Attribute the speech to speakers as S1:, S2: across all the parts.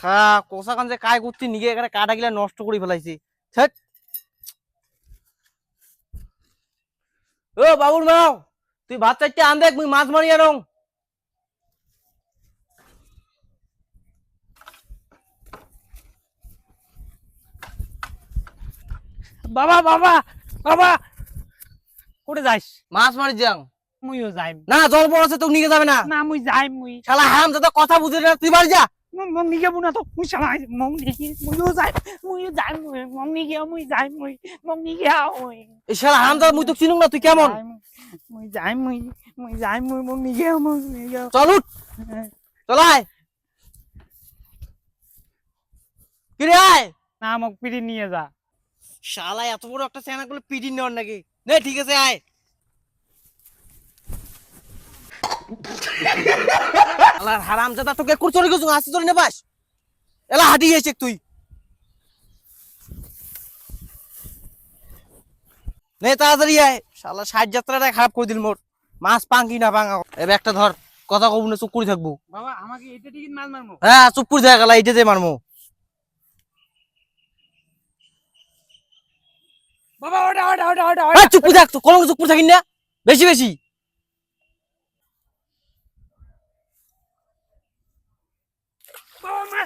S1: হা কোসাখান যে কায় করতে নিগে এখানে কাটা গিলা নষ্ট করে ফেলাইছি। ছেট ও বাবুর মাও তুই ভাত চাইতে আন দেখ মুই মাছ মারি আনং।
S2: বাবা বাবা বাবা। কোটে যাইস
S1: মাছ মারি যাং
S2: মুইও যাইম।
S1: না জল পড় আছে তো নিয়ে যাবে না।
S2: না মুই যাইম মুই।
S1: শালা দাদা কথা বুঝে না তুই বাড়ি যা।
S2: মং মং নিগে বুনা তো মুই চালা মং নিগে মুইও যাইম মুইও যাইম মুই মং নিগে মুই যাইম মুই মং নিগে ওই
S1: এই শালা হারাম মুই তো চিনুক না তুই কেমন
S2: মুই যাইম মুই মুই যাইম মুই মং নিগে মং নিগে
S1: চল উঠ চলাই কিরে আয়
S2: না মোক পিড়ি নিয়ে যা
S1: শালা এত বড় একটা চেনা গুলো পিটি নেওয়ার নাকি নে ঠিক আছে আয় আলার হারাম জাদা তোকে আসি নেবাস। এলা হাঁটি তুই। নে তাড়াতাড়ি আয়। শালা ষাট যাত্রাটা খারাপ করে দিল মোর। মাছ পাঙ্কি না পাঙ্গা। এবার একটা ধর কথা কব না চুপ করে থাকব।
S2: বাবা আমাকে এটা টিকিট মাছ মারমু।
S1: হ্যাঁ চুপ করে থাকা মারমো।
S2: বাবা ওটা ওটা ওটা ওটা
S1: চুপ করে থাক তো কোনো চুপ করে থাকিন না। বেশি বেশি।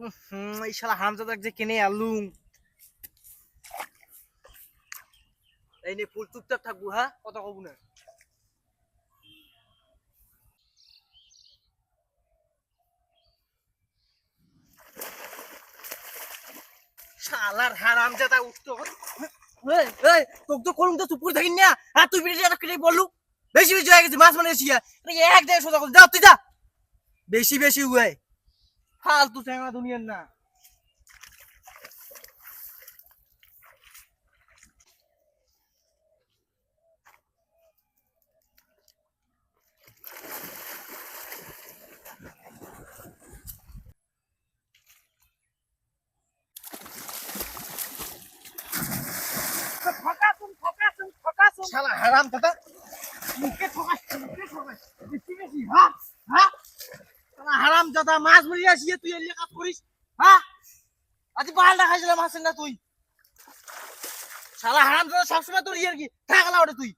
S1: এই শালা হারাম জাদা যে কিনে আলুম এই নে, ফুল চুপচাপ থাকব হ্যাঁ? কথা না। উঠতো। না। তুই বেশি বেশি গেছে, মাছ মানে এক সোজা ফালতু চ্যাংড়া দুনিয়ার না। শালা হারাম দাদা। মুখে ঠকাস মুখে ঠকাস। বেশি বেশি হ্যাঁ দাদা, মাছ মরি আসিয়ে তুই এলিয়ে কাজ করিস হ্যাঁ? আজ পাল্টা খাইছিলাম মাছের না তুই। শালা হারাম দাদা সবসময় তোর ইয়ে কি, থাকলা ওটা তুই।